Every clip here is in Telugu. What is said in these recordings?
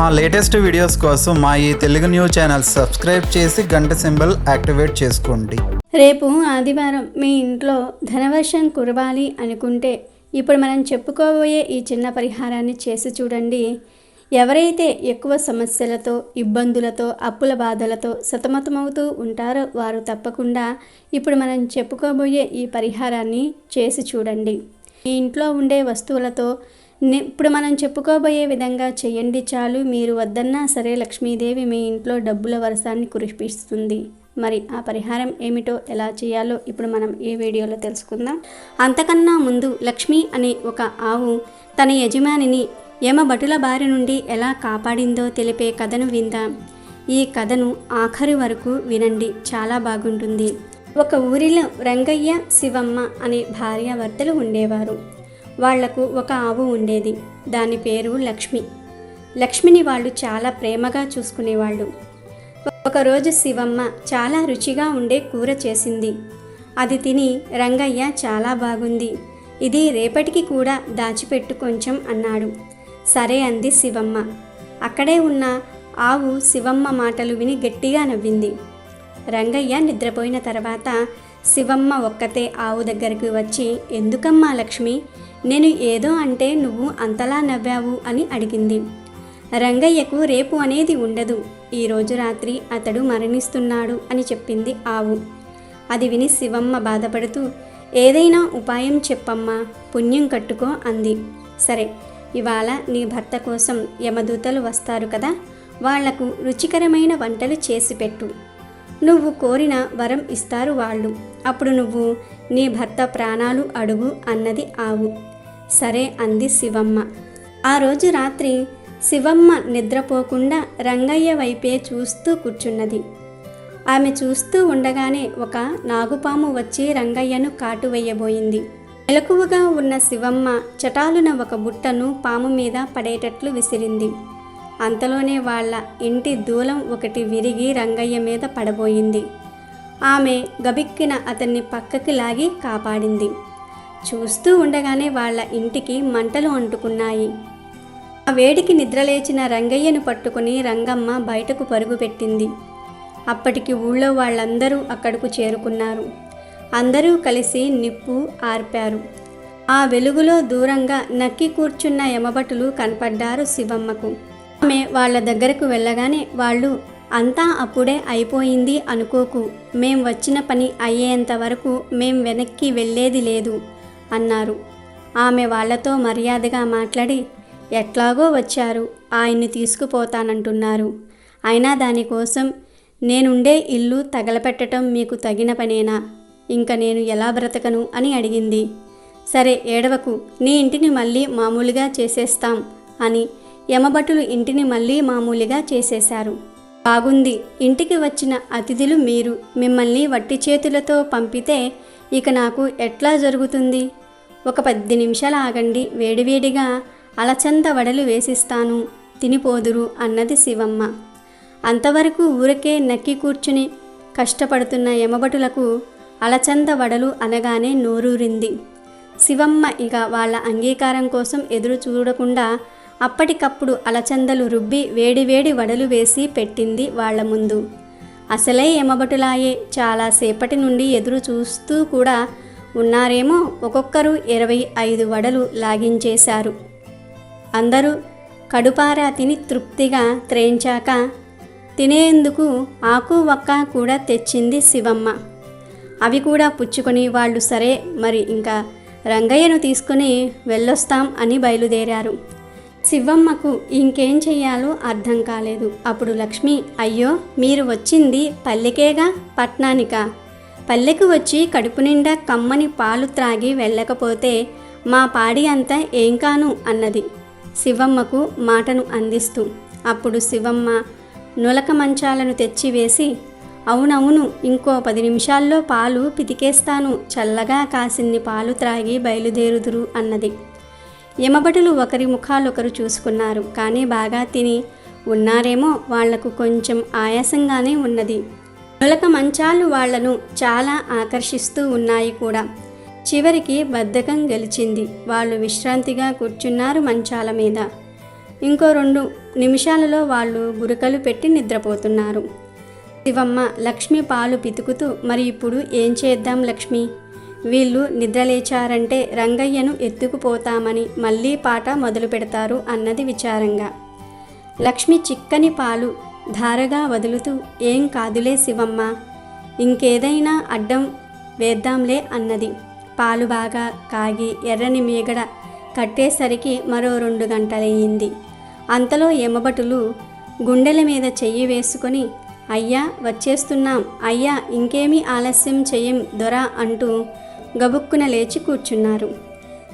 మా లేటెస్ట్ వీడియోస్ కోసం మా ఈ తెలుగు న్యూస్ ఛానల్ సబ్స్క్రైబ్ చేసి గంట సింబల్ యాక్టివేట్ చేసుకోండి. రేపు ఆదివారం మీ ఇంట్లో ధనవర్షం కురవాలి అనుకుంటే ఇప్పుడు మనం చెప్పుకోబోయే ఈ చిన్న పరిహారాన్ని చేసి చూడండి. ఎవరైతే ఎక్కువ సమస్యలతో ఇబ్బందులతో అప్పుల బాధలతో సతమతమవుతూ ఉంటారో వారు తప్పకుండా ఇప్పుడు మనం చెప్పుకోబోయే ఈ పరిహారాన్ని చేసి చూడండి. మీ ఇంట్లో ఉండే వస్తువులతో ఇప్పుడు మనం చెప్పుకోబోయే విధంగా చేయండి చాలు మీరు వద్దన్నా సరే లక్ష్మీదేవి మీ ఇంట్లో డబ్బుల వరసాన్ని కురిపిస్తుంది. మరి ఆ పరిహారం ఏమిటో ఎలా చేయాలో ఇప్పుడు మనం ఈ వీడియోలో తెలుసుకుందాం. అంతకన్నా ముందు లక్ష్మి అనే ఒక ఆవు తన యజమానిని యమభటుల బారి నుండి ఎలా కాపాడిందో తెలిపే కథను విందాం. ఈ కథను ఆఖరి వరకు వినండి చాలా బాగుంటుంది. ఒక ఊరిలో రంగయ్య శివమ్మ అనే భార్యాభర్తలు ఉండేవారు. వాళ్ళకు ఒక ఆవు ఉండేది. దాని పేరు లక్ష్మి. లక్ష్మిని వాళ్ళు చాలా ప్రేమగా చూసుకునేవాళ్ళు. ఒకరోజు శివమ్మ చాలా రుచిగా ఉండే కూర చేసింది. అది తిని రంగయ్య చాలా బాగుంది. ఇది రేపటికి కూడా దాచిపెట్టు కొంచెం అన్నాడు. సరే అంది శివమ్మ. అక్కడే ఉన్న ఆవు శివమ్మ మాటలు విని గట్టిగా నవ్వింది. రంగయ్య నిద్రపోయిన తర్వాత శివమ్మ ఒక్కతే ఆవు దగ్గరికి వచ్చి ఎందుకమ్మా లక్ష్మి? నేను ఏదో అంటే నువ్వు అంతలా నవ్వావు అని అడిగింది. రంగయ్యకు రేపు అనేది ఉండదు. ఈరోజు రాత్రి అతడు మరణిస్తున్నాడు అని చెప్పింది ఆవు. అది విని శివమ్మ బాధపడుతూ ఏదైనా ఉపాయం చెప్పమ్మా పుణ్యం కట్టుకో అంది. సరే ఇవాళ నీ భర్త కోసం యమదూతలు వస్తారు కదా వాళ్ళకు రుచికరమైన వంటలు చేసి పెట్టు. నువ్వు కోరిన వరం ఇస్తారు వాళ్ళు. అప్పుడు నువ్వు నీ భర్త ప్రాణాలు అడుగు అన్నది ఆవు. సరే అంది శివమ్మ. ఆ రోజు రాత్రి శివమ్మ నిద్రపోకుండా రంగయ్య వైపే చూస్తూ కూర్చున్నది. ఆమె చూస్తూ ఉండగానే ఒక నాగుపాము వచ్చి రంగయ్యను కాటు వేయబోయింది. మెలకువగా ఉన్న శివమ్మ చటాలున ఒక బుట్టను పాము మీద పడేటట్లు విసిరింది. అంతలోనే వాళ్ళ ఇంటి దూలం ఒకటి విరిగి రంగయ్య మీద పడబోయింది. ఆమె గబిక్కిన అతన్ని పక్కకి లాగి కాపాడింది. చూస్తూ ఉండగానే వాళ్ళ ఇంటికి మంటలు అంటుకున్నాయి. ఆ వేడికి నిద్రలేచిన రంగయ్యను పట్టుకుని రంగమ్మ బయటకు పరుగు పెట్టింది. అప్పటికి ఊళ్ళో వాళ్ళందరూ అక్కడకు చేరుకున్నారు. అందరూ కలిసి నిప్పు ఆర్పారు. ఆ వెలుగులో దూరంగా నక్కి కూర్చున్న యమభటులు కనపడ్డారు శివమ్మకు. ఆమె వాళ్ళ దగ్గరకు వెళ్ళగానే వాళ్ళు అంతా అప్పుడే అయిపోయింది అనుకోకు. మేం వచ్చిన పని అయ్యేంత వరకు మేం వెనక్కి వెళ్ళేది లేదు. అన్నారు. ఆమె వాళ్ళతో మర్యాదగా మాట్లాడి ఎట్లాగో వచ్చారు ఆయన్ని తీసుకుపోతానంటున్నారు. అయినా దానికోసం నేనుండే ఇల్లు తగలపెట్టడం మీకు తగిన పనేనా? ఇంక నేను ఎలా బ్రతకను? అని అడిగింది. సరే ఏడవకు. నీ ఇంటిని మళ్ళీ మామూలుగా చేసేస్తాం అని యమభటులు ఇంటిని మళ్ళీ మామూలుగా చేసేశారు. బాగుంది. ఇంటికి వచ్చిన అతిథులు మీరు. మిమ్మల్ని వట్టి చేతులతో పంపితే ఇక నాకు ఎట్లా జరుగుతుంది? ఒక పది నిమిషాలు ఆగండి. వేడివేడిగా అలచంద వడలు వేసిస్తాను. తినిపోదురు అన్నది శివమ్మ. అంతవరకు ఊరికే నక్కి కూర్చుని కష్టపడుతున్న యమభటులకు అలచంద వడలు అనగానే నోరూరింది. శివమ్మ ఇక వాళ్ళ అంగీకారం కోసం ఎదురు చూడకుండా అప్పటికప్పుడు అలచందలు రుబ్బి వేడివేడి వడలు వేసి పెట్టింది వాళ్ళ ముందు. అసలే యమభటులాయే చాలాసేపటి నుండి ఎదురు చూస్తూ కూడా ఉన్నారేమో ఒక్కొక్కరు ఇరవై ఐదు వడలు లాగించేశారు. అందరూ కడుపారా తిని తృప్తిగా త్రేంచాక తినేందుకు ఆకు వక్క కూడా తెచ్చింది శివమ్మ. అవి కూడా పుచ్చుకొని వాళ్ళు సరే మరి ఇంకా రంగయ్యను తీసుకుని వెళ్ళొస్తాం అని బయలుదేరారు. శివమ్మకు ఇంకేం చెయ్యాలో అర్థం కాలేదు. అప్పుడు లక్ష్మి అయ్యో మీరు వచ్చింది పల్లెకేగా పట్నానికా? పల్లెకు వచ్చి కడుపు నిండా కమ్మని పాలు త్రాగి వెళ్ళకపోతే మా పాడి అంతా ఏం కాను అన్నది. శివమ్మకు మాటను అందిస్తూ అప్పుడు శివమ్మ నులక మంచాలను తెచ్చివేసి అవునవును ఇంకో పది నిమిషాల్లో పాలు పితికేస్తాను చల్లగా కాసిన్ని పాలు త్రాగి బయలుదేరుదురు అన్నది. యమభటులు ఒకరి ముఖాలొకరు చూసుకున్నారు కానీ బాగా తిని ఉన్నారేమో వాళ్ళకు కొంచెం ఆయాసంగానే ఉన్నది. నొలక మంచాలు వాళ్ళను చాలా ఆకర్షిస్తూ ఉన్నాయి కూడా. చివరికి బద్ధకం గెలిచింది. వాళ్ళు విశ్రాంతిగా కూర్చున్నారు మంచాల మీద. ఇంకో రెండు నిమిషాలలో వాళ్ళు గురకలు పెట్టి నిద్రపోతున్నారు. శివమ్మ లక్ష్మి పాలు పితుకుతూ మరి ఇప్పుడు ఏం చేద్దాం లక్ష్మి? వీళ్ళు నిద్రలేచారంటే రంగయ్యను ఎత్తుకుపోతామని మళ్ళీ పాట మొదలు పెడతారు అన్నది విచారంగా. లక్ష్మి చిక్కని పాలు ధారగా వదులుతూ ఏం కాదులే శివమ్మ ఇంకేదైనా అడ్డం వేద్దాంలే అన్నది. పాలు బాగా కాగి ఎర్రని మీగడ కట్టేసరికి మరో రెండు గంటలయ్యింది. అంతలో ఎమబటులు గుండెల మీద చెయ్యి వేసుకొని అయ్యా వచ్చేస్తున్నాం. అయ్యా ఇంకేమీ ఆలస్యం చెయ్యం దొరా అంటూ గబుక్కున లేచి కూర్చున్నారు.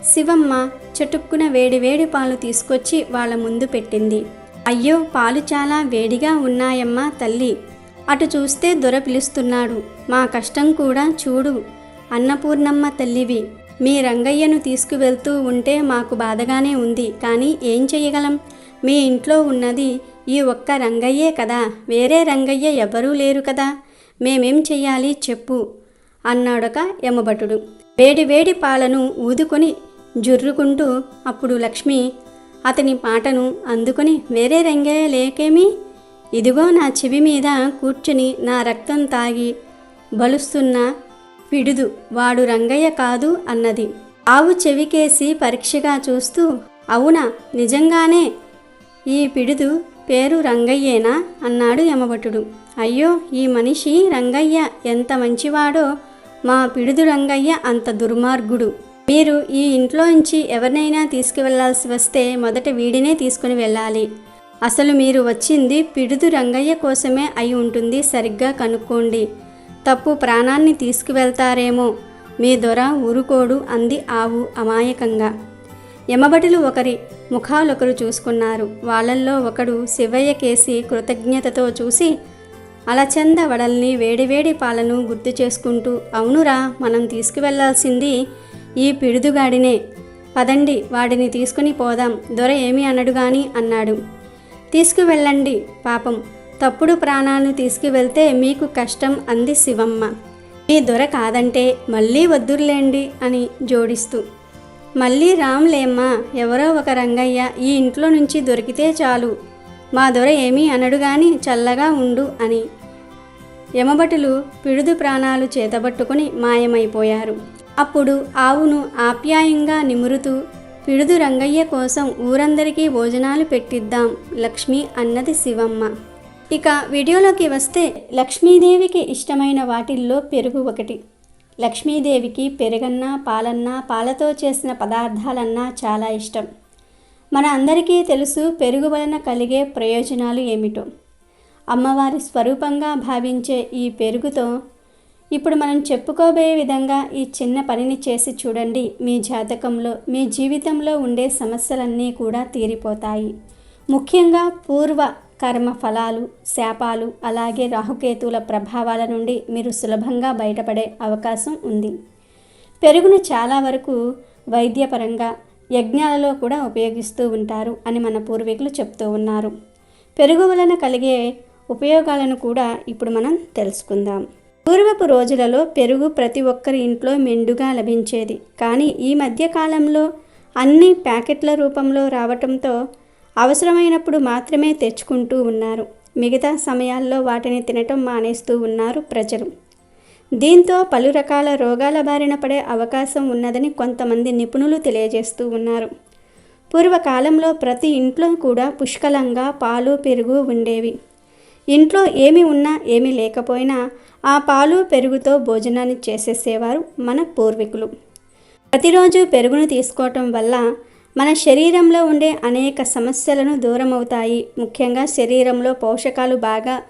శివమ్మ చటుక్కున వేడి వేడి పాలు తీసుకొచ్చి వాళ్ళ ముందు పెట్టింది. అయ్యో పాలు చాలా వేడిగా ఉన్నాయమ్మా తల్లి. అటు చూస్తే దొర పిలుస్తున్నాడు. మా కష్టం కూడా చూడు. అన్నపూర్ణమ్మ తల్లివి మీ రంగయ్యను తీసుకువెళ్తూ ఉంటే మాకు బాధగానే ఉంది. కానీ ఏం చేయగలం మీ ఇంట్లో ఉన్నది ఈ ఒక్క రంగయ్యే కదా. వేరే రంగయ్య ఎవరూ లేరు కదా. మేమేం చెయ్యాలి చెప్పు అన్నాడొక యమభటుడు. వేడి వేడి పాలను ఊదుకొని జుర్రుకుంటూ అప్పుడు లక్ష్మి అతని పాటను అందుకుని వేరే రంగయ్య లేకేమి? ఇదిగో నా చెవి మీద కూర్చుని నా రక్తం తాగి బలుస్తున్న పిడుదు వాడు రంగయ్య కాదు అన్నది. ఆవు చెవికేసి పరీక్షగా చూస్తూ అవునా నిజంగానే? ఈ పిడుదు పేరు రంగయ్యేనా? అన్నాడు యమభటుడు. అయ్యో ఈ మనిషి రంగయ్య ఎంత మంచివాడో మా పిడుదు రంగయ్య అంత దుర్మార్గుడు. మీరు ఈ ఇంట్లో నుంచి ఎవరినైనా తీసుకువెళ్ళాల్సి వస్తే మొదట వీడినే తీసుకుని వెళ్ళాలి. అసలు మీరు వచ్చింది పిడుదు రంగయ్య కోసమే అయి ఉంటుంది సరిగ్గా కనుక్కోండి. తప్పు ప్రాణాన్ని తీసుకువెళ్తారేమో. మీ దొర ఊరుకోడు అంది ఆవు అమాయకంగా. యమబడులు ఒకరి ముఖాలొకరు చూసుకున్నారు. వాళ్ళల్లో ఒకడు శివయ్య కేసి కృతజ్ఞతతో చూసి అలచంద వడల్ని వేడివేడి పాలను గుర్తు చేసుకుంటూ అవునురా మనం తీసుకువెళ్ళాల్సింది ఈ పిడుదుగాడినే. పదండి వాడిని తీసుకుని పోదాం. దొర ఏమి అనడు గాని అన్నాడు. తీసుకువెళ్ళండి పాపం. తప్పుడు ప్రాణాలను తీసుకువెళ్తే మీకు కష్టం అంది శివమ్మ. ఈ దొర కాదంటే మళ్ళీ వద్దురులేండి అని జోడిస్తూ. మళ్ళీ రామ్లేమ్మా ఎవరో ఒక రంగయ్య ఈ ఇంట్లో నుంచి దొరికితే చాలు. మా దొర ఏమీ అనడు గాని చల్లగా ఉండు అని. యమభటులు పిడుదు ప్రాణాలు చేతబట్టుకుని మాయమైపోయారు. అప్పుడు ఆవును ఆప్యాయంగా నిమురుతూ పిడుదు రంగయ్య కోసం ఊరందరికీ భోజనాలు పెట్టిద్దాం లక్ష్మి అన్నది శివమ్మ. ఇక వీడియోలోకి వస్తే లక్ష్మీదేవికి ఇష్టమైన వాటిల్లో పెరుగు ఒకటి. లక్ష్మీదేవికి పెరుగన్నా పాలన్నా పాలతో చేసిన పదార్థాలన్నా చాలా ఇష్టం. మన అందరికీ తెలుసు పెరుగు వలన కలిగే ప్రయోజనాలు ఏమిటో. అమ్మవారి స్వరూపంగా భావించే ఈ పెరుగుతో ఇప్పుడు మనం చెప్పుకోబోయే విధంగా ఈ చిన్న పనిని చేసి చూడండి. మీ జాతకంలో మీ జీవితంలో ఉండే సమస్యలన్నీ కూడా తీరిపోతాయి. ముఖ్యంగా పూర్వ కర్మ ఫలాలు శాపాలు అలాగే రాహుకేతువుల ప్రభావాల నుండి మీరు సులభంగా బయటపడే అవకాశం ఉంది. పెరుగును చాలా వరకు వైద్యపరంగా యజ్ఞాలలో కూడా ఉపయోగిస్తూ ఉంటారు అని మన పూర్వీకులు చెప్తూ ఉన్నారు. పెరుగు వలన కలిగే ఉపయోగాలను కూడా ఇప్పుడు మనం తెలుసుకుందాం. పూర్వపు రోజులలో పెరుగు ప్రతి ఒక్కరి ఇంట్లో మెండుగా లభించేది. కానీ ఈ మధ్య కాలంలో అన్ని ప్యాకెట్ల రూపంలో రావటంతో అవసరమైనప్పుడు మాత్రమే తెచ్చుకుంటూ ఉన్నారు. మిగతా సమయాల్లో వాటిని తినటం మానేస్తూ ఉన్నారు ప్రజలు. దీంతో పలు రకాల రోగాల బారిన పడే అవకాశం ఉన్నదని కొంతమంది నిపుణులు తెలియజేస్తూ ఉన్నారు. పూర్వకాలంలో ప్రతి ఇంట్లో కూడా పుష్కలంగా పాలు పెరుగు ఉండేవి. ఇంట్లో ఏమి ఉన్నా ఏమీ లేకపోయినా ఆ పాలు పెరుగుతో భోజనాన్ని చేసేసేవారు మన పూర్వీకులు. ప్రతిరోజు పెరుగును తీసుకోవటం వల్ల మన శరీరంలో ఉండే అనేక సమస్యలను దూరమవుతాయి. ముఖ్యంగా శరీరంలో పోషకాలు బాగా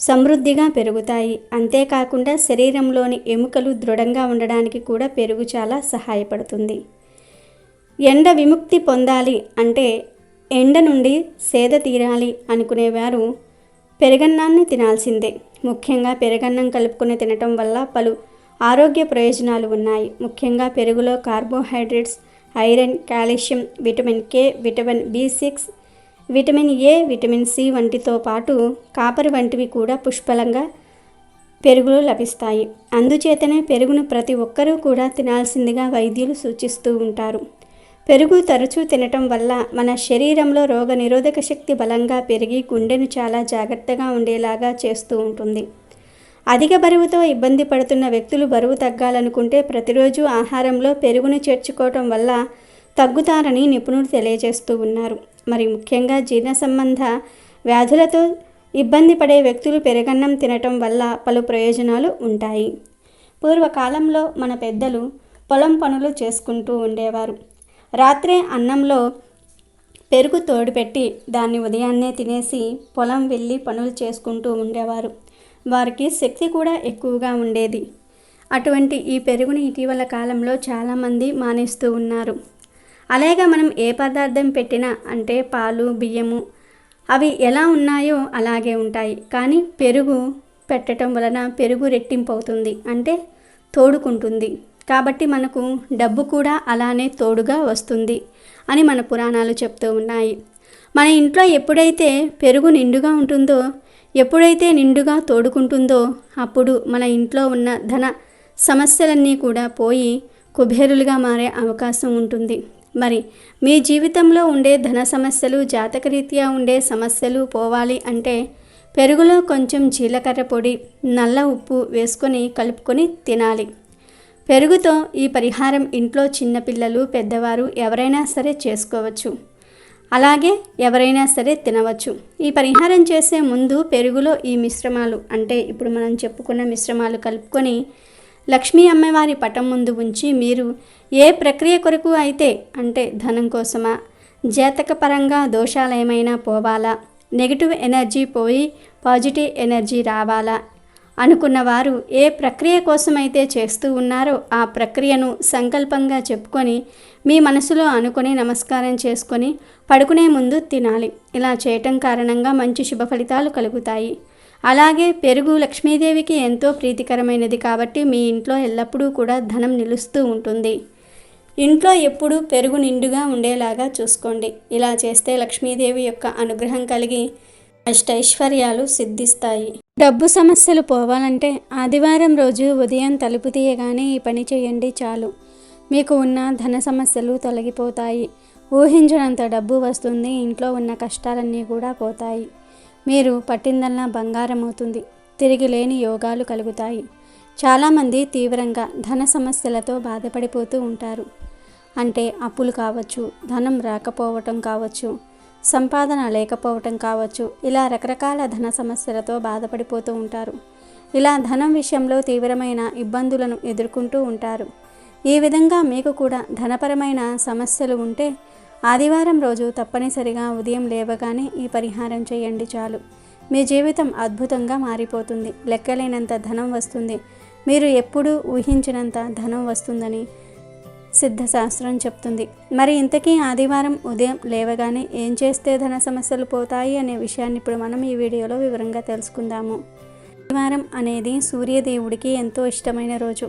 సమృద్ధిగా పెరుగుతాయి. అంతేకాకుండా శరీరంలోని ఎముకలు దృఢంగా ఉండడానికి కూడా పెరుగు చాలా సహాయపడుతుంది. ఎండ విముక్తి పొందాలి అంటే ఎండ నుండి సేద తీరాలి అనుకునేవారు పెరగన్నాన్ని తినాల్సిందే. ముఖ్యంగా పెరగన్నం కలుపుకొని తినటం వల్ల పలు ఆరోగ్య ప్రయోజనాలు ఉన్నాయి. ముఖ్యంగా పెరుగులో carbohydrates iron calcium vitamin K vitamin B six vitamin A vitamin C వంటితో పాటు కాపర్ వంటివి కూడా పుష్కలంగా పెరుగులో లభిస్తాయి. అందుచేతనే పెరుగును ప్రతి ఒక్కరూ కూడా తినాల్సిందిగా వైద్యులు సూచిస్తూ ఉంటారు. పెరుగు తరచూ తినటం వల్ల మన శరీరంలో రోగ నిరోధక శక్తి బలంగా పెరిగి గుండెను చాలా జాగ్రత్తగా ఉండేలాగా చేస్తూ ఉంటుంది. అధిక బరువుతో ఇబ్బంది పడుతున్న వ్యక్తులు బరువు తగ్గాలనుకుంటే ప్రతిరోజు ఆహారంలో పెరుగును చేర్చుకోవటం వల్ల తగ్గుతారని నిపుణులు తెలియజేస్తూ ఉన్నారు. మరి ముఖ్యంగా జీర్ణ సంబంధ వ్యాధులతో ఇబ్బంది పడే వ్యక్తులు పెరగన్నం తినటం వల్ల పలు ప్రయోజనాలు ఉంటాయి. పూర్వకాలంలో మన పెద్దలు పొలం పనులు చేసుకుంటూ ఉండేవారు. రాత్రే అన్నంలో పెరుగు తోడుపెట్టి దాన్ని ఉదయాన్నే తినేసి పొలం వెళ్ళి పనులు చేసుకుంటూ ఉండేవారు. వారికి శక్తి కూడా ఎక్కువగా ఉండేది. అటువంటి ఈ పెరుగుని ఇటీవల కాలంలో చాలామంది మానేస్తూ ఉన్నారు. అలాగే మనం ఏ పదార్థం పెట్టినా అంటే పాలు బియ్యము అవి ఎలా ఉన్నాయో అలాగే ఉంటాయి. కానీ పెరుగు పెట్టడం వలన పెరుగు రెట్టింపు అవుతుంది. అంటే తోడుకుంటుంది. కాబట్టి మనకు డబ్బు కూడా అలానే తోడుగా వస్తుంది అని మన పురాణాలు చెప్తూ ఉన్నాయి. మన ఇంట్లో ఎప్పుడైతే పెరుగు నిండుగా ఉంటుందో ఎప్పుడైతే నిండుగా తోడుకుంటుందో అప్పుడు మన ఇంట్లో ఉన్న ధన సమస్యలన్నీ కూడా పోయి కుబేరులుగా మారే అవకాశం ఉంటుంది. మరి మీ జీవితంలో ఉండే ధన సమస్యలు జాతకరీత్యా ఉండే సమస్యలు పోవాలి అంటే పెరుగులో కొంచెం జీలకర్ర పొడి నల్ల ఉప్పు వేసుకొని కలుపుకొని తినాలి. పెరుగుతో ఈ పరిహారం ఇంట్లో చిన్నపిల్లలు పెద్దవారు ఎవరైనా సరే చేసుకోవచ్చు. అలాగే ఎవరైనా సరే తినవచ్చు. ఈ పరిహారం చేసే ముందు పెరుగులో ఈ మిశ్రమాలు అంటే ఇప్పుడు మనం చెప్పుకున్న మిశ్రమాలు కలుపుకొని లక్ష్మీ అమ్మవారి పటం ముందు ఉంచి మీరు ఏ ప్రక్రియ కొరకు అయితే అంటే ధనం కోసమా జాతకపరంగా దోషాలు ఏమైనా పోవాలా నెగిటివ్ ఎనర్జీ పోయి పాజిటివ్ ఎనర్జీ రావాలా అనుకున్నవారు ఏ ప్రక్రియ కోసమైతే చేస్తూ ఉన్నారో ఆ ప్రక్రియను సంకల్పంగా చెప్పుకొని మీ మనసులో అనుకొని నమస్కారం చేసుకొని పడుకునే ముందు తినాలి. ఇలా చేయటం కారణంగా మంచి శుభ ఫలితాలు కలుగుతాయి. అలాగే పెరుగు లక్ష్మీదేవికి ఎంతో ప్రీతికరమైనది కాబట్టి మీ ఇంట్లో ఎల్లప్పుడూ కూడా ధనం నిలుస్తూ ఉంటుంది. ఇంట్లో ఎప్పుడూ పెరుగు నిండుగా ఉండేలాగా చూసుకోండి. ఇలా చేస్తే లక్ష్మీదేవి యొక్క అనుగ్రహం కలిగి అష్టైశ్వర్యాలు సిద్ధిస్తాయి. డబ్బు సమస్యలు పోవాలంటే ఆదివారం రోజు ఉదయం తలుపు తీయగానే ఈ పని చేయండి చాలు. మీకు ఉన్న ధన సమస్యలు తొలగిపోతాయి. ఊహించినంత డబ్బు వస్తుంది ఇంట్లో ఉన్న కష్టాలన్నీ కూడా పోతాయి. మీరు పట్టిందల్లా బంగారం అవుతుంది తిరిగి లేని యోగాలు కలుగుతాయి. చాలామంది తీవ్రంగా ధన సమస్యలతో బాధపడిపోతూ ఉంటారు. అంటే అప్పులు కావచ్చు ధనం రాకపోవటం కావచ్చు సంపాదన లేకపోవటం కావచ్చు. ఇలా రకరకాల ధన సమస్యలతో బాధపడిపోతూ ఉంటారు. ఇలా ధనం విషయంలో తీవ్రమైన ఇబ్బందులను ఎదుర్కొంటూ ఉంటారు. ఈ విధంగా మీకు కూడా ధనపరమైన సమస్యలు ఉంటే ఆదివారం రోజు తప్పనిసరిగా ఉదయం లేవగానే ఈ పరిహారం చేయండి చాలు. మీ జీవితం అద్భుతంగా మారిపోతుంది. లెక్కలేనంత ధనం వస్తుంది. మీరు ఎప్పుడూ ఊహించినంత ధనం వస్తుందని సిద్ధశాస్త్రం చెప్తుంది. మరి ఇంతకీ ఆదివారం ఉదయం లేవగానే ఏం చేస్తే ధన సమస్యలు పోతాయి అనే విషయాన్ని ఇప్పుడు మనం ఈ వీడియోలో వివరంగా తెలుసుకుందాము. ఆదివారం అనేది సూర్యదేవుడికి ఎంతో ఇష్టమైన రోజు.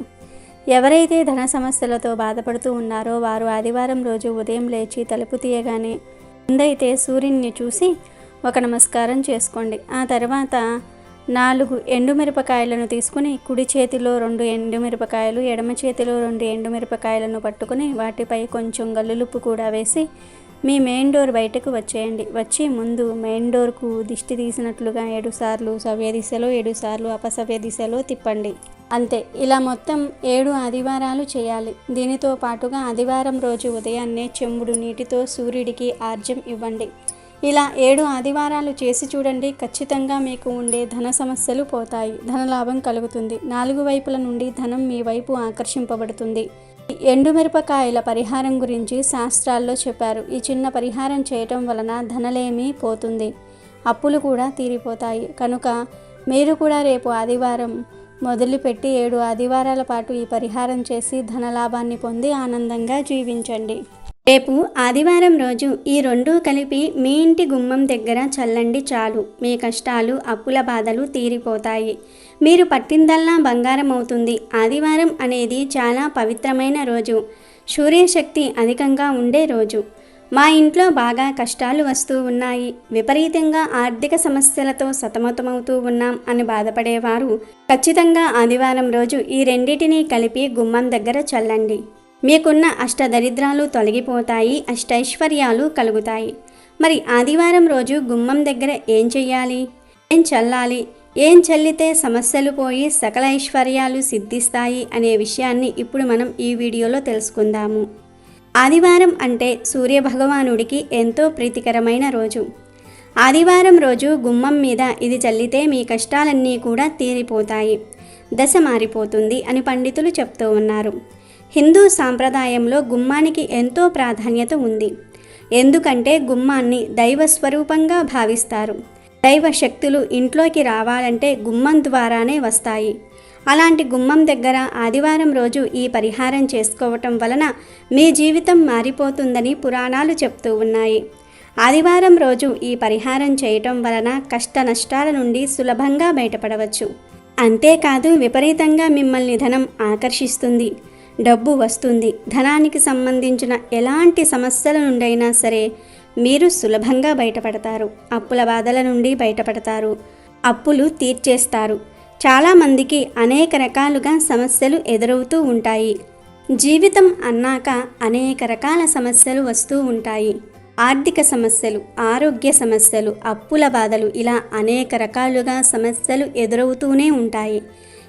ఎవరైతే ధన సమస్యలతో బాధపడుతూ ఉన్నారో వారు ఆదివారం రోజు ఉదయం లేచి తలుపు తీయగానే ముందైతే సూర్యుని చూసి ఒక నమస్కారం చేసుకోండి. ఆ తర్వాత నాలుగు ఎండుమిరపకాయలను తీసుకుని కుడి చేతిలో రెండు ఎండుమిరపకాయలు ఎడమ చేతిలో రెండు ఎండుమిరపకాయలను పట్టుకుని వాటిపై కొంచెం గల్లులుప్పు కూడా వేసి మీ మెయిన్ డోర్ బయటకు వచ్చేయండి. వచ్చి ముందు మెయిన్ డోర్కు దిష్టి తీసినట్లుగా ఏడుసార్లు సవ్య దిశలో ఏడుసార్లు అపసవ్య దిశలో తిప్పండి. అంతే ఇలా మొత్తం ఏడు ఆదివారాలు చేయాలి. దీనితో పాటుగా ఆదివారం రోజు ఉదయాన్నే చెంబుడు నీటితో సూర్యుడికి ఆర్జం ఇవ్వండి. ఇలా ఏడు ఆదివారాలు చేసి చూడండి ఖచ్చితంగా మీకు ఉండే ధన సమస్యలు పోతాయి. ధనలాభం కలుగుతుంది. నాలుగు వైపుల నుండి ధనం మీ వైపు ఆకర్షింపబడుతుంది. ఎండుమిరపకాయల పరిహారం గురించి శాస్త్రాల్లో చెప్పారు. ఈ చిన్న పరిహారం చేయటం వలన ధనలేమి పోతుంది. అప్పులు కూడా తీరిపోతాయి. కనుక మీరు కూడా రేపు ఆదివారం మొదలుపెట్టి ఏడు ఆదివారాల పాటు ఈ పరిహారం చేసి ధనలాభాన్ని పొంది ఆనందంగా జీవించండి. రేపు ఆదివారం రోజు ఈ రెండూ కలిపి మీ ఇంటి గుమ్మం దగ్గర చల్లండి చాలు. మీ కష్టాలు అప్పుల బాధలు తీరిపోతాయి. మీరు పట్టిందల్లా బంగారం అవుతుంది ఆదివారం అనేది చాలా పవిత్రమైన రోజు. సూర్యశక్తి అధికంగా ఉండే రోజు. మా ఇంట్లో బాగా కష్టాలు వస్తూ ఉన్నాయి. విపరీతంగా ఆర్థిక సమస్యలతో సతమతమవుతూ ఉన్నాం అని బాధపడేవారు. ఖచ్చితంగా ఆదివారం రోజు ఈ రెండింటినీ కలిపి గుమ్మం దగ్గర చల్లండి. మీకున్న అష్టదరిద్రాలు తొలగిపోతాయి అష్టైశ్వర్యాలు కలుగుతాయి. మరి ఆదివారం రోజు గుమ్మం దగ్గర ఏం చెయ్యాలి? ఏం చల్లాలి? ఏం చల్లితే సమస్యలు పోయి సకల ఐశ్వర్యాలు సిద్ధిస్తాయి అనే విషయాన్ని ఇప్పుడు మనం ఈ వీడియోలో తెలుసుకుందాము. ఆదివారం అంటే సూర్యభగవానుడికి ఎంతో ప్రీతికరమైన రోజు. ఆదివారం రోజు గుమ్మం మీద ఇది చల్లితే మీ కష్టాలన్నీ కూడా తీరిపోతాయి. దశ మారిపోతుంది అని పండితులు చెప్తూ ఉన్నారు. హిందూ సాంప్రదాయంలో గుమ్మానికి ఎంతో ప్రాధాన్యత ఉంది. ఎందుకంటే గుమ్మాన్ని దైవ స్వరూపంగా భావిస్తారు. దైవ శక్తులు ఇంట్లోకి రావాలంటే గుమ్మం ద్వారానే వస్తాయి. అలాంటి గుమ్మం దగ్గర ఆదివారం రోజు ఈ పరిహారం చేసుకోవటం వలన మీ జీవితం మారిపోతుందని పురాణాలు చెప్తూ ఉన్నాయి. ఆదివారం రోజు ఈ పరిహారం చేయటం వలన కష్ట నష్టాల నుండి సులభంగా బయటపడవచ్చు. అంతేకాదు విపరీతంగా మిమ్మల్ని ధనం ఆకర్షిస్తుంది. డబ్బు వస్తుంది. ధనానికి సంబంధించిన ఎలాంటి సమస్యల నుండైనా సరే మీరు సులభంగా బయటపడతారు. అప్పుల బాధల నుండి బయటపడతారు. అప్పులు తీర్చేస్తారు. చాలామందికి అనేక రకాలుగా సమస్యలు ఎదురవుతూ ఉంటాయి. జీవితం అన్నాక అనేక రకాల సమస్యలు వస్తూ ఉంటాయి. ఆర్థిక సమస్యలు ఆరోగ్య సమస్యలు అప్పుల బాధలు ఇలా అనేక రకాలుగా సమస్యలు ఎదురవుతూనే ఉంటాయి.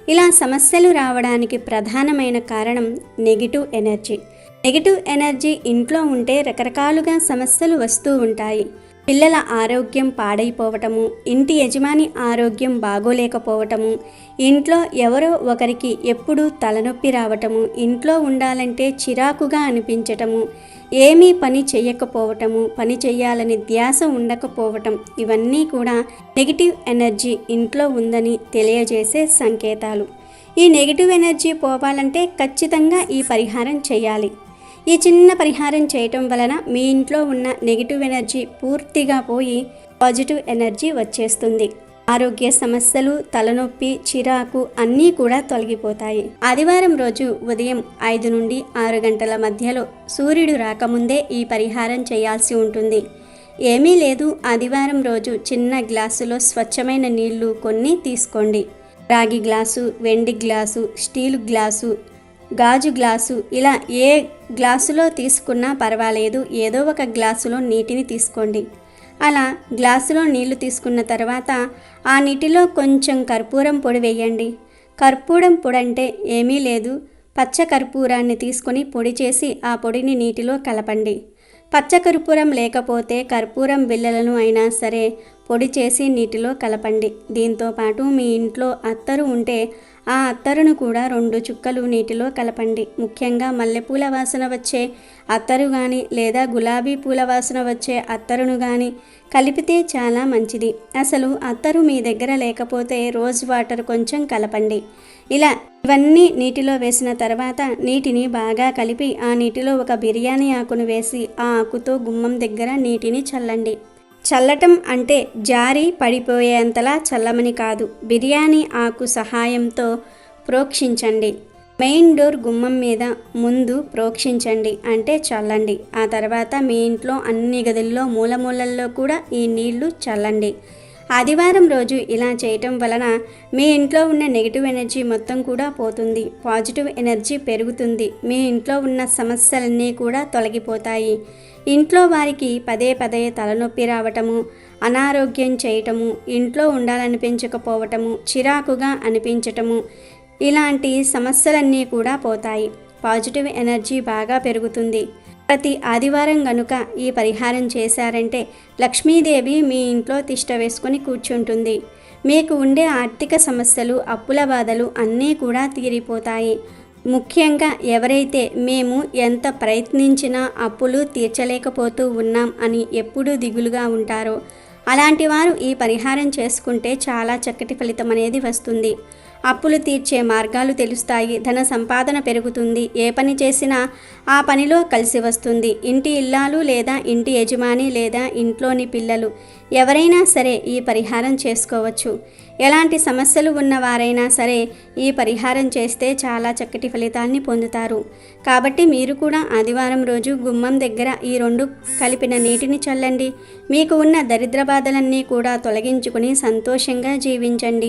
ఇలా సమస్యలు రావడానికి ప్రధానమైన కారణం నెగిటివ్ ఎనర్జీ. నెగిటివ్ ఎనర్జీ ఇంట్లో ఉంటే రకరకాలుగా సమస్యలు వస్తూ ఉంటాయి. పిల్లల ఆరోగ్యం పాడైపోవటము ఇంటి యజమాని ఆరోగ్యం బాగోలేకపోవటము ఇంట్లో ఎవరో ఒకరికి ఎప్పుడూ తలనొప్పి రావటము ఇంట్లో ఉండాలంటే చిరాకుగా అనిపించటము ఏమీ పని చేయకపోవటము పని చేయాలని ధ్యాస ఉండకపోవటం ఇవన్నీ కూడా నెగిటివ్ ఎనర్జీ ఇంట్లో ఉందని తెలియజేసే సంకేతాలు. ఈ నెగిటివ్ ఎనర్జీ పోవాలంటే ఖచ్చితంగా ఈ పరిహారం చేయాలి ఈ చిన్న పరిహారం చేయటం వలన మీ ఇంట్లో ఉన్న నెగిటివ్ ఎనర్జీ పూర్తిగా పోయి పాజిటివ్ ఎనర్జీ వచ్చేస్తుంది. ఆరోగ్య సమస్యలు తలనొప్పి చిరాకు అన్నీ కూడా తొలగిపోతాయి. ఆదివారం రోజు ఉదయం ఐదు నుండి ఆరు గంటల మధ్యలో సూర్యుడు రాకముందే ఈ పరిహారం చేయాల్సి ఉంటుంది. ఏమీ లేదు ఆదివారం రోజు చిన్న గ్లాసులో స్వచ్ఛమైన నీళ్ళు కొన్ని తీసుకోండి. రాగి గ్లాసు వెండి గ్లాసు స్టీల్ గ్లాసు గాజు గ్లాసు ఇలా ఏ గ్లాసులో తీసుకున్నా పర్వాలేదు. ఏదో ఒక గ్లాసులో నీటిని తీసుకోండి. అలా గ్లాసులో నీళ్ళు తీసుకున్న తర్వాత ఆ నీటిలో కొంచెం కర్పూరం పొడి వేయండి. కర్పూరం పొడి అంటే ఏమీ లేదు. పచ్చ కర్పూరాన్ని తీసుకొని పొడి చేసి ఆ పొడిని నీటిలో కలపండి. పచ్చ కర్పూరం లేకపోతే కర్పూరం బిళ్ళలను అయినా సరే పొడి చేసి నీటిలో కలపండి. దీంతో పాటు మీ ఇంట్లో అత్తరు ఉంటే ఆ అత్తరును కూడా రెండు చుక్కలు నీటిలో కలపండి. ముఖ్యంగా మల్లెపూల వాసన వచ్చే అత్తరు కానీ లేదా గులాబీ పూల వాసన వచ్చే అత్తరును కానీ కలిపితే చాలా మంచిది. అసలు అత్తరు మీ దగ్గర లేకపోతే రోజ్ వాటర్ కొంచెం కలపండి. ఇలా ఇవన్నీ నీటిలో వేసిన తర్వాత నీటిని బాగా కలిపి ఆ నీటిలో ఒక బిర్యానీ ఆకును వేసి ఆ ఆకుతో గుమ్మం దగ్గర నీటిని చల్లండి. చల్లటం అంటే జారి పడిపోయేంతలా చల్లమని కాదు. బిర్యానీ ఆకు సహాయంతో ప్రోక్షించండి. మెయిన్ డోర్ గుమ్మం మీద ముందు ప్రోక్షించండి అంటే చల్లండి. ఆ తర్వాత మీ ఇంట్లో అన్ని గదుల్లో మూలమూలల్లో కూడా ఈ నీళ్ళు చల్లండి. ఆదివారం రోజు ఇలా చేయటం వలన మీ ఇంట్లో ఉన్న నెగిటివ్ ఎనర్జీ మొత్తం కూడా పోతుంది. పాజిటివ్ ఎనర్జీ పెరుగుతుంది. మీ ఇంట్లో ఉన్న సమస్యలన్నీ కూడా తొలగిపోతాయి. ఇంట్లో వారికి పదే పదే తలనొప్పి రావటము అనారోగ్యం చేయటము ఇంట్లో ఉండాలనిపించకపోవటము చిరాకుగా అనిపించటము ఇలాంటి సమస్యలన్నీ కూడా పోతాయి. పాజిటివ్ ఎనర్జీ బాగా పెరుగుతుంది. ప్రతి ఆదివారం గనుక ఈ పరిహారం చేశారంటే లక్ష్మీదేవి మీ ఇంట్లో తిష్ట వేసుకొని కూర్చుంటుంది. మీకు ఉండే ఆర్థిక సమస్యలు అప్పుల బాధలు అన్నీ కూడా తీరిపోతాయి. ముఖ్యంగా ఎవరైతే మేము ఎంత ప్రయత్నించినా అప్పులు తీర్చలేకపోతూ ఉన్నాం అని ఎప్పుడూ దిగులుగా ఉంటారో అలాంటి వారు ఈ పరిహారం చేసుకుంటే చాలా చక్కటి ఫలితం అనేది వస్తుంది. అప్పులు తీర్చే మార్గాలు తెలుస్తాయి. ధన సంపాదన పెరుగుతుంది. ఏ పని చేసినా ఆ పనిలో కలిసి వస్తుంది. ఇంటి ఇల్లాలు లేదా ఇంటి యజమాని లేదా ఇంట్లోని పిల్లలు. ఎవరైనా సరే ఈ పరిహారం చేసుకోవచ్చు. ఎలాంటి సమస్యలు ఉన్నవారైనా సరే ఈ పరిహారం చేస్తే చాలా చక్కటి ఫలితాన్ని పొందుతారు. కాబట్టి మీరు కూడా ఆదివారం రోజు గుమ్మం దగ్గర ఈ రెండు కలిపిన నీటిని చల్లండి. మీకు ఉన్న దరిద్ర బాధలన్నీ కూడా తొలగించుకుని సంతోషంగా జీవించండి.